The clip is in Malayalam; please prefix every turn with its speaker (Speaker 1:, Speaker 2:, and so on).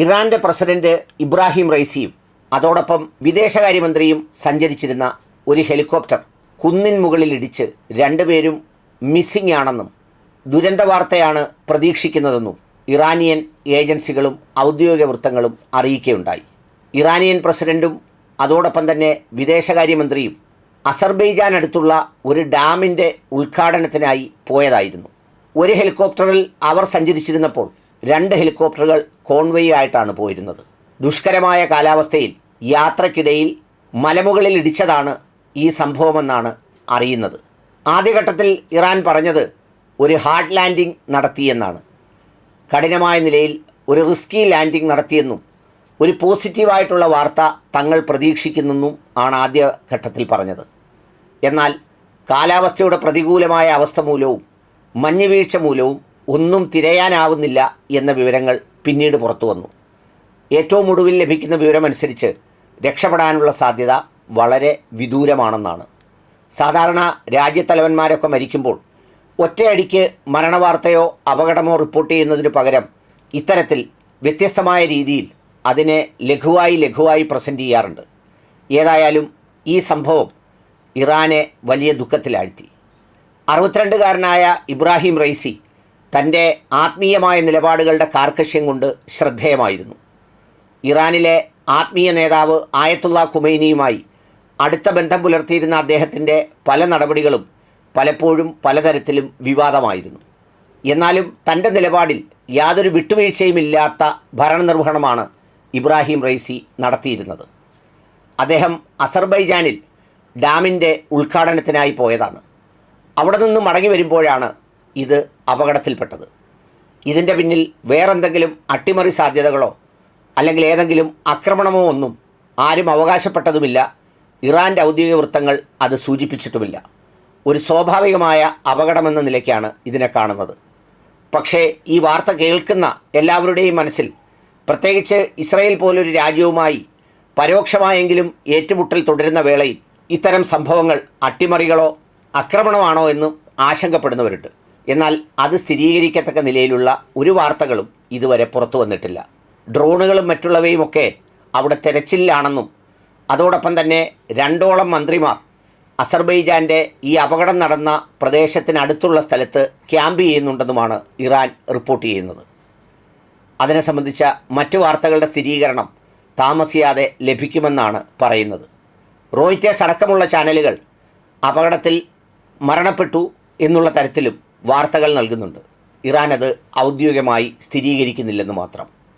Speaker 1: ഇറാന്റെ പ്രസിഡന്റ് ഇബ്രാഹിം റൈസിയും അതോടൊപ്പം വിദേശകാര്യമന്ത്രിയും സഞ്ചരിച്ചിരുന്ന ഒരു ഹെലികോപ്റ്റർ കുന്നിൻ മുകളിൽ ഇടിച്ച് രണ്ടുപേരും മിസ്സിംഗ് ആണെന്നും ദുരന്ത വാർത്തയാണ് പ്രതീക്ഷിക്കുന്നതെന്നും ഇറാനിയൻ ഏജൻസികളും ഔദ്യോഗിക വൃത്തങ്ങളും അറിയിക്കുകയുണ്ടായി. ഇറാനിയൻ പ്രസിഡന്റും അതോടൊപ്പം തന്നെ വിദേശകാര്യമന്ത്രിയും അസർബൈജാൻ അടുത്തുള്ള ഒരു ഡാമിന്റെ ഉദ്ഘാടനത്തിനായി പോയതായിരുന്നു. ഒരു ഹെലികോപ്റ്ററിൽ അവർ സഞ്ചരിച്ചിരുന്നപ്പോൾ രണ്ട് ഹെലികോപ്റ്ററുകൾ കോൺവേയ് ആയിട്ടാണ് പോയിരുന്നത്. ദുഷ്കരമായ കാലാവസ്ഥയിൽ യാത്രക്കിടയിൽ മലമുകളിൽ ഇടിച്ചതാണ് ഈ സംഭവമെന്നാണ് അറിയുന്നത്. ആദ്യഘട്ടത്തിൽ ഇറാൻ പറഞ്ഞത് ഒരു ഹാർഡ് ലാൻഡിംഗ് നടത്തിയെന്നാണ്. കഠിനമായ നിലയിൽ ഒരു റിസ്കി ലാൻഡിംഗ് നടത്തിയെന്നും ഒരു പോസിറ്റീവായിട്ടുള്ള വാർത്ത തങ്ങൾ പ്രതീക്ഷിക്കുന്നെന്നും ആണ് ആദ്യ ഘട്ടത്തിൽ പറഞ്ഞത്. എന്നാൽ കാലാവസ്ഥയുടെ പ്രതികൂലമായ അവസ്ഥ മൂലവും മഞ്ഞുവീഴ്ച മൂലവും ഒന്നും തിരയാനാവുന്നില്ല എന്ന വിവരങ്ങൾ പിന്നീട് പുറത്തു വന്നു. ഏറ്റവും ഒടുവിൽ ലഭിക്കുന്ന വിവരമനുസരിച്ച് രക്ഷപ്പെടാനുള്ള സാധ്യത വളരെ വിദൂരമാണെന്നാണ്. സാധാരണ രാജ്യത്തലവന്മാരൊക്കെ മരിക്കുമ്പോൾ ഒറ്റയടിക്ക് മരണവാർത്തയോ അപകടമോ റിപ്പോർട്ട് ചെയ്യുന്നതിന് പകരം ഇത്തരത്തിൽ വ്യത്യസ്തമായ രീതിയിൽ അതിനെ ലഘുവായി ലഘുവായി പ്രസന്റ് ചെയ്യാറുണ്ട്. ഏതായാലും ഈ സംഭവം ഇറാനെ വലിയ ദുഃഖത്തിലാഴ്ത്തി. അറുപത്തിരണ്ടുകാരനായ ഇബ്രാഹിം റൈസി തന്റെ ആത്മീയമായ നിലപാടുകളുടെ കാർക്കശ്യം കൊണ്ട് ശ്രദ്ധേയമായിരുന്നു. ഇറാനിലെ ആത്മീയ നേതാവ് ആയത്തുള്ള ഖുമൈനിയുമായി അടുത്ത ബന്ധം പുലർത്തിയിരുന്ന അദ്ദേഹത്തിന്റെ പല നടപടികളും പലപ്പോഴും പലതരത്തിലും വിവാദമായിരുന്നു. എന്നാലും തന്റെ നിലപാടിൽ യാതൊരു വിട്ടുവീഴ്ചയുമില്ലാത്ത ഭരണനിർവഹണമാണ് ഇബ്രാഹിം റൈസി നടത്തിയിരുന്നത്. അദ്ദേഹം അസർബൈജാനിൽ ഡാമിന്റെ ഉദ്ഘാടനത്തിനായി പോയതാണ്. അവിടെ നിന്ന് മടങ്ങി വരുമ്പോഴാണ് ഇത് അപകടത്തിൽപ്പെട്ടത്. ഇതിന്റെ പിന്നിൽ വേറെന്തെങ്കിലും അട്ടിമറി സാധ്യതകളോ അല്ലെങ്കിൽ ഏതെങ്കിലും ആക്രമണമോ ഒന്നും ആരും അവകാശപ്പെട്ടതുമില്ല. ഇറാന്റെ ഔദ്യോഗിക വൃത്തങ്ങൾ അത് സൂചിപ്പിച്ചിട്ടുമില്ല. ഒരു സ്വാഭാവികമായ അപകടമെന്ന നിലയ്ക്കാണ് ഇതിനെ കാണുന്നത്. പക്ഷേ ഈ വാർത്ത കേൾക്കുന്ന എല്ലാവരുടെയും മനസ്സിൽ പ്രത്യേകിച്ച് ഇസ്രയേൽ പോലൊരു രാജ്യവുമായി പരോക്ഷമായെങ്കിലും ഏറ്റുമുട്ടൽ തുടരുന്ന വേളയിൽ ഇത്തരം സംഭവങ്ങൾ അട്ടിമറികളോ ആക്രമണമാണോ എന്നും ആശങ്കപ്പെടുന്നവരുണ്ട്. എന്നാൽ അത് സ്ഥിരീകരിക്കത്തക്ക നിലയിലുള്ള ഒരു വാർത്തകളും ഇതുവരെ പുറത്തു വന്നിട്ടില്ല. ഡ്രോണുകളും മറ്റുള്ളവയുമൊക്കെ അവിടെ തെരച്ചിലാണെന്നും അതോടൊപ്പം തന്നെ രണ്ടോളം മന്ത്രിമാർ അസർബൈജാന്റെ ഈ അപകടം നടന്ന പ്രദേശത്തിനടുത്തുള്ള സ്ഥലത്ത് ക്യാമ്പ് ചെയ്യുന്നുണ്ടെന്നുമാണ് ഇറാൻ റിപ്പോർട്ട് ചെയ്യുന്നത്. അതിനെ സംബന്ധിച്ച മറ്റു വാർത്തകളുടെ സ്ഥിരീകരണം താമസിയാതെ ലഭിക്കുമെന്നാണ് പറയുന്നത്. റോയിറ്റേഴ്സ് അടക്കമുള്ള ചാനലുകൾ അപകടത്തിൽ മരണപ്പെട്ടു എന്നുള്ള തരത്തിലും വാർത്തകൾ നൽകുന്നുണ്ട്. ഇറാൻ അത് ഔദ്യോഗികമായി സ്ഥിരീകരിക്കുന്നില്ലെന്ന് മാത്രം.